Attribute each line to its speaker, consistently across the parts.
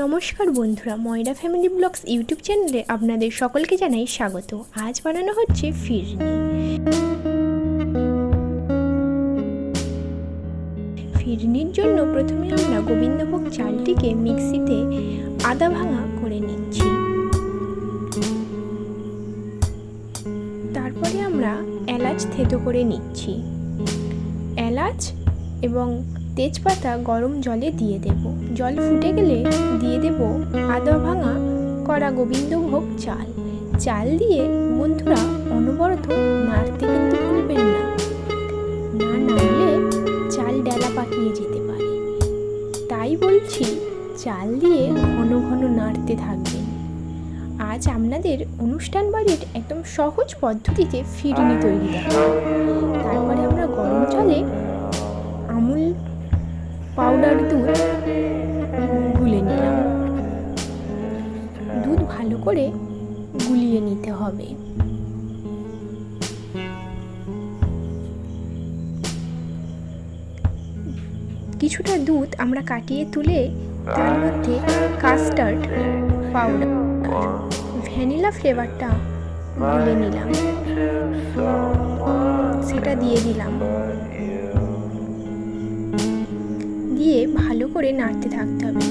Speaker 1: নমস্কার বন্ধুরা, ময়রা ফ্যামিলি ব্লগস ইউটিউব চ্যানেলে আপনাদের সকলকে জানাই স্বাগত। আজ বানানো হচ্ছে ফিরনি। ফিরনির জন্য প্রথমে আমরা গোবিন্দভোগ চালটিকে মিক্সিতে আদা ভাঙা করে নিচ্ছি। তারপরে আমরা এলাচ থেতো করে নিচ্ছি। এলাচ এবং তেজপাতা গরম জলে দিয়ে দেব। জল ফুটে গেলে দিয়ে দেব আদা ভাঙা করা গোবিন্দভোগ চাল। চাল দিয়ে বন্ধুরা অনবরত নাড়তে কিন্তু ভুলবেন না। না নাড়লে চাল ডেলা পাকিয়ে যেতে পারে। তাই বলছি, চাল দিয়ে ঘন ঘন নাড়তে থাকবেন আজ আপনাদের অনুষ্ঠান বাড়ির একদম সহজ পদ্ধতিতে ফিরনি তৈরি দুধ গুলে নিলাম। দুধ ভালো করে গুলিয়ে নিতে হবে। কিছুটা দুধ আমরা কাটিয়ে তুলে তার মধ্যে কাস্টার্ড পাউডার ভ্যানিলা ফ্লেভারটা গুলে নিলাম। সেটা দিয়ে দিলাম। দিয়ে ভালো করে নাড়তে থাকতে হবে।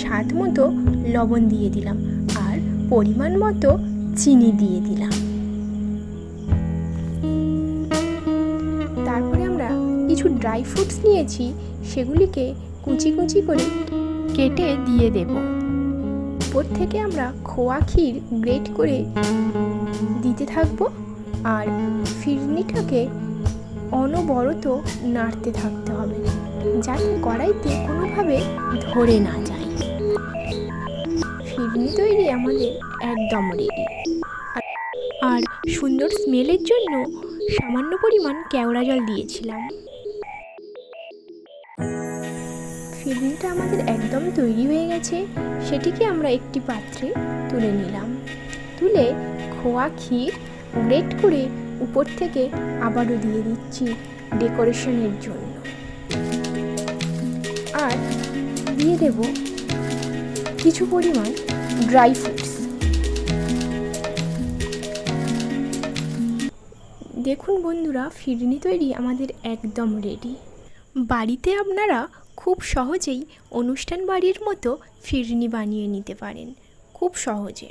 Speaker 1: স্বাদ মতো লবণ দিয়ে দিলাম আর পরিমাণ মতো চিনি দিয়ে দিলাম। তারপরে আমরা কিছু ড্রাই ফ্রুটস নিয়েছি, সেগুলিকে কুচি কুচি করে কেটে দিয়ে দেব। উপর থেকে আমরা খোয়া ক্ষীর গ্রেট করে দিতে থাকব আর ফিরনিটাকে অনবরত নাড়তে থাকতে হবে, যাতে কড়াইতে কোনোভাবে ধরে না যায়। ফিরনি তৈরি আমাদের একদম রেডি আর সুন্দর স্মেলের জন্য সামান্য পরিমাণ কেওড়া জল দিয়েছিলাম। ফিরনিটা আমাদের একদম তৈরি হয়ে গেছে, সেটিকে আমরা একটি পাত্রে তুলে নিলাম। তুলে খোয়া ক্ষীর গ্রেট করে উপর থেকে আবারও দিয়ে দিচ্ছি ডেকোরেশনের জন্য। আর দিয়ে দেব কিছু পরিমাণ ড্রাই ফ্রুটস। দেখুন বন্ধুরা, ফিরনি তৈরি আমাদের একদম রেডি। বাড়িতে আপনারা খুব সহজেই অনুষ্ঠান বাড়ির মতো ফিরনি বানিয়ে নিতে পারেন। খুব সহজে।